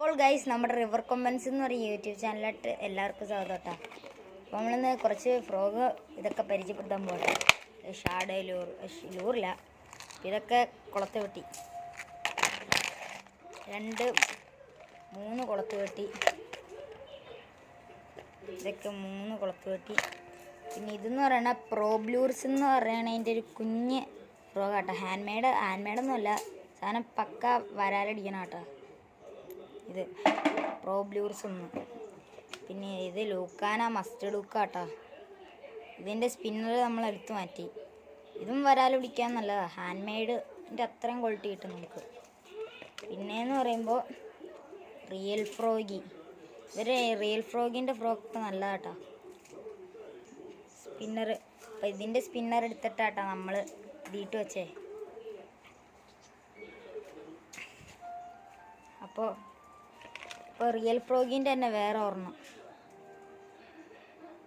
അപ്പോൾ ഗൈസ് നമ്മുടെ റിവർ കൊമ്പൻസ് എന്ന് പറയുന്ന യൂട്യൂബ് ചാനലായിട്ട് എല്ലാവർക്കും സ്വാഗതം കേട്ടോ. അപ്പോൾ നമ്മളിന്ന് കുറച്ച് ഫ്രോഗ് ഇതൊക്കെ പരിചയപ്പെടുത്താൻ പോകട്ടെ ഷാഡ് ലൂർ ലൂറില്ല. ഇതൊക്കെ കുളത്ത് വെട്ടി. രണ്ട് മൂന്ന് കുളത്ത് വെട്ടി. ഇതൊക്കെ മൂന്ന് കുളത്ത് വെട്ടി. പിന്നെ ഇതെന്ന് പറയണ പ്രോബ്ലൂർസ് എന്ന് പറയണ അതിന്റെ ഒരു കുഞ്ഞ് ഫ്രോഗ് കേട്ടോ ഹാൻഡ് മെയ്ഡ് ഹാൻഡ് മെയ്ഡൊന്നുമല്ല സാധനം പക്ക വരാലടിക്കണം കേട്ടോ ഇത് പ്രോബ്ലൂർസ് ഒന്ന്. പിന്നെ ഇത് ലൂക്കാന മസ്റ്റർഡ് ലൂക്കാട്ടാ ഇതിന്റെ സ്പിന്നർ നമ്മൾ എടുത്തു മാറ്റി. ഇതും വരാൽ പിടിക്കാൻ നല്ലതാണ് ഹാൻഡ് മെയ്ഡിന്റെ അത്രയും ക്വാളിറ്റി കിട്ടും നമുക്ക്. പിന്നെയെന്ന് പറയുമ്പോൾ റിയൽ ഫ്രോഗി. ഇവരെ റിയൽ ഫ്രോഗിന്റെ ഫ്രോക്ക് നല്ലതാട്ടാ സ്പിന്നർ അപ്പം ഇതിന്റെ സ്പിന്നർ എടുത്തിട്ടാട്ടാ നമ്മൾ ഇതിട്ട് വെച്ചേ. അപ്പോൾ ഇപ്പോൾ റിയൽ ഫ്രോഗിന്റെ തന്നെ വേറെ ഒരെണ്ണം.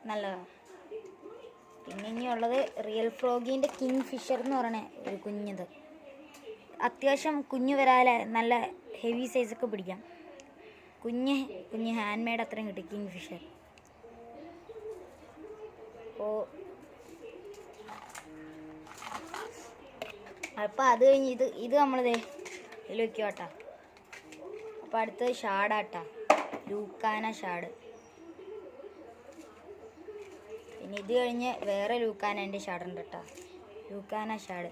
നല്ലതാണ് പിന്നെ ഇനിയുള്ളത് റിയൽ ഫ്രോഗിന്റെ കിങ് ഫിഷർ എന്ന് പറയണ ഒരു കുഞ്ഞത്. അത്യാവശ്യം കുഞ്ഞു വരാതെ നല്ല ഹെവി സൈസൊക്കെ പിടിക്കാം. കുഞ്ഞ് കുഞ്ഞ് ഹാൻഡ് മെയ്ഡ് അത്രയും കിട്ടും കിങ് ഫിഷർ അപ്പോൾ അപ്പോൾ അത് കഴിഞ്ഞ് ഇത് ഇത് നമ്മളിതേ ഇതിൽ വെക്കുക കേട്ടോ അപ്പോൾ അടുത്തത് ഷാഡാട്ടാ. ലൂക്കാന ഷാഡ്. പിന്നെ ഇത് കഴിഞ്ഞ് വേറെ ലൂക്കാനന്റെ ഉണ്ട് കേട്ടോ ലൂക്കാന ഷാഡ്.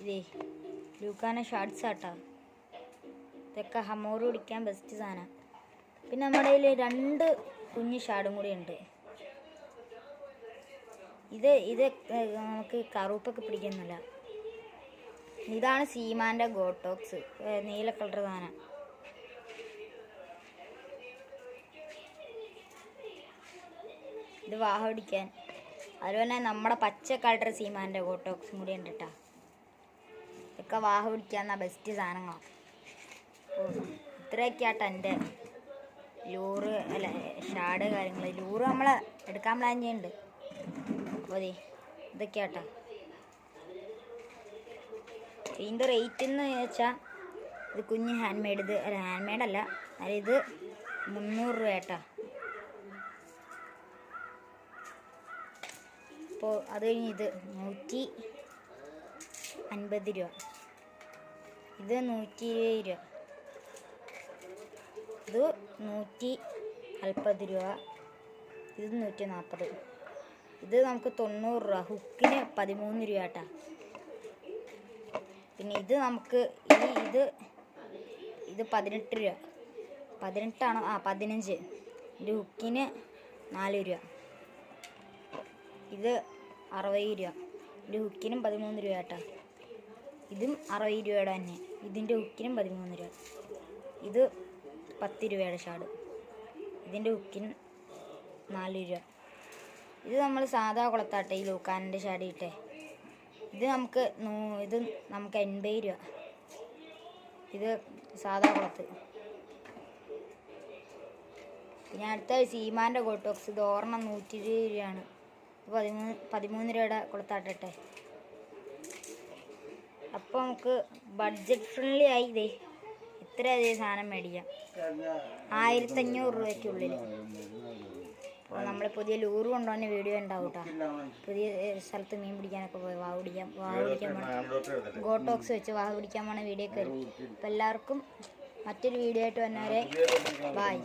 ഇതേ ലൂക്കാന ഷാർട്സ് ആട്ടോ ഇതൊക്കെ ഹമോറ് പിടിക്കാൻ ബെസ്റ്റ് സാധനം പിന്നെ നമ്മുടെ കയ്യിൽ രണ്ട് കുഞ്ഞ് ഷാഡും കൂടി ഉണ്ട്. ഇത് ഇത് നമുക്ക് കറുപ്പൊക്കെ പിടിക്കുന്നില്ല. ഇതാണ് സീമാന്റെ ഗോട്ടോക്സ് നീല കളർ സാധനം. ഇത് വാഹ പിടിക്കാൻ. അതുപോലെ നമ്മുടെ പച്ച കളർ സീമാന്റെ ഗോട്ടോക്സും കൂടി ഉണ്ട് കേട്ടോ ഇതൊക്കെ വാഹ പിടിക്കാന്ന ബെസ്റ്റ് സാധനങ്ങളാണ് ഓ ഇത്രയൊക്കെ ആട്ടോ എന്റെ ലൂറ് അല്ല ഷാഡ് കാര്യങ്ങൾ ലൂറ് നമ്മൾ എടുക്കാൻ പ്ലാൻ ചെയ്യുന്നുണ്ട് ഇതൊക്കെ ആട്ടോ ഇതിന്റെ റേറ്റ് എന്ന് വെച്ചാൽ ഇത് കുഞ്ഞ് ഹാൻഡ് മെയ്ഡ് ഇത് അല്ല ഹാൻഡ് മെയ്ഡ് അല്ല. അല്ല ഇത് മുന്നൂറ് രൂപ കേട്ടോ അപ്പോൾ അത് കഴിഞ്ഞ് ഇത് നൂറ്റി അൻപത് രൂപ. ഇത് നൂറ്റി ഇരുപത് രൂപ. ഇത് നൂറ്റി നാൽപ്പത് രൂപ. ഇത് നൂറ്റി നാൽപ്പത് ഇത് നമുക്ക് തൊണ്ണൂറ് രൂപ. ഹുക്കിന് പതിമൂന്ന് രൂപ കേട്ടാ പിന്നെ ഇത് നമുക്ക് ഇനി ഇത് ഇത് പതിനെട്ട് രൂപ. പതിനെട്ടാണോ? ആ പതിനഞ്ച്. ഇത് ഹുക്കിന് നാല് രൂപ. ഇത് അറുപത് രൂപ. ഇത് ഹുക്കിനും പതിമൂന്ന് രൂപ കേട്ടോ. ഇതും അറുപത് രൂപയുടെ തന്നെ. ഇതിന്റെ ഹുക്കിനും പതിമൂന്ന് രൂപ. ഇത് പത്ത് രൂപയുടെ ഷാട് ഇതിന്റെ ഹുക്കിന് നാല് രൂപ. ഇത് നമ്മൾ സാധാ കുളത്താട്ടെ ഈ ലൂക്കാനിന്റെ ഇട്ടേ. ഇത് നമുക്ക് ഇത് നമുക്ക് എൺപത് രൂപ. ഇത് സാധാ കുളത്ത് പിന്നെ അടുത്ത സീമാന്റെ ഗോട്ടോക്സ് ഇത് ഒരെണ്ണം നൂറ്റി ഇരുപത് രൂപയാണ് പതിമൂന്ന് പതിമൂന്ന് രൂപയുടെ കുളത്താട്ടെ അപ്പോൾ നമുക്ക് ബഡ്ജറ്റ് ഫ്രണ്ട്ലി ആയി ഇതേ. ഇത്ര അധികം സാധനം മേടിക്കാം. ആയിരത്തഞ്ഞൂറ് രൂപയ്ക്കുള്ളിൽ അപ്പോൾ നമ്മൾ പുതിയ ലൂറ് കൊണ്ടുവന്ന വീഡിയോ ഉണ്ടാവും കേട്ടോ പുതിയ സ്ഥലത്ത് മീൻ പിടിക്കാനൊക്കെ പോയി. വാവ് പിടിക്കാൻ വാവ് പിടിക്കാൻ പോകണം ഗോട്ടോക്സ് വെച്ച് വാവ് പിടിക്കാൻ പോണ വീഡിയോ വരും. അപ്പോൾ എല്ലാവർക്കും മറ്റൊരു വീഡിയോ ആയിട്ട് വന്നവരെ ബായ്